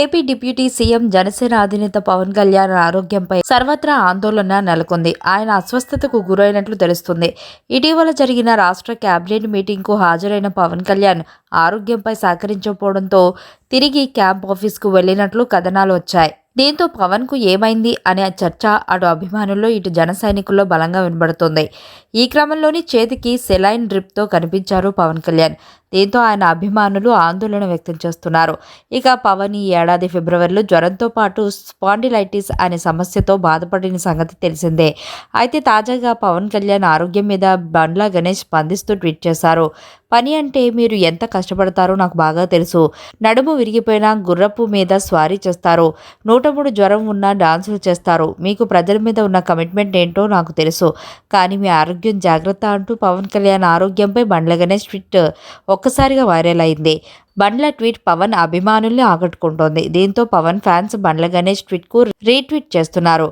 AP deputy CM Janasena అధినేత పవన్ కళ్యాణ్ ఆరోగ్యంపై సర్వత్రా ఆందోళన నెలకొంది. ఆయన అస్వస్థతకు గురైనట్లు తెలుస్తుంది. ఇటీవల జరిగిన రాష్ట్ర కేబినెట్ మీటింగ్కు హాజరైన పవన్ కళ్యాణ్ ఆరోగ్యంపై సహకరించకపోవడంతో తిరిగి క్యాంప్ ఆఫీస్కు వెళ్ళినట్లు కథనాలు వచ్చాయి. దీంతో పవన్కు ఏమైంది అనే చర్చ అటు అభిమానుల్లో ఇటు జన సైనికుల్లో బలంగా వినబడుతోంది. ఈ క్రమంలోని చేతికి సెలైన్ డ్రిప్తో కనిపించారు పవన్ కళ్యాణ్. దీంతో ఆయన అభిమానులు ఆందోళన వ్యక్తం చేస్తున్నారు. ఇక పవన్ ఈ ఏడాది ఫిబ్రవరిలో జ్వరంతో పాటు స్పాండిలైటిస్ అనే సమస్యతో బాధపడిన సంగతి తెలిసిందే. అయితే తాజాగా పవన్ కళ్యాణ్ ఆరోగ్యం మీద బండ్ల గణేష్ స్పందిస్తూ ట్వీట్ చేశారు. పని అంటే మీరు ఎంత కష్టపడతారో నాకు బాగా తెలుసు. నడుము విరిగిపోయిన గుర్రపు మీద స్వారీ చేస్తారు. నూట మూడు జ్వరం ఉన్న డాన్సులు చేస్తారు. మీకు ప్రజల మీద ఉన్న కమిట్మెంట్ ఏంటో నాకు తెలుసు. కానీ మీ ఆరోగ్యం జాగ్రత్త అంటూ పవన్ కళ్యాణ్ ఆరోగ్యంపై బండ్ల గణేష్ ట్విట్ ఒక్కసారిగా వైరల్ అయింది. బండ్ల ట్వీట్ పవన్ అభిమానుల్ని ఆకట్టుకుంటోంది. దీంతో పవన్ ఫ్యాన్స్ బండ్ల గణేష్ ట్వీట్కు రీట్వీట్ చేస్తున్నారు.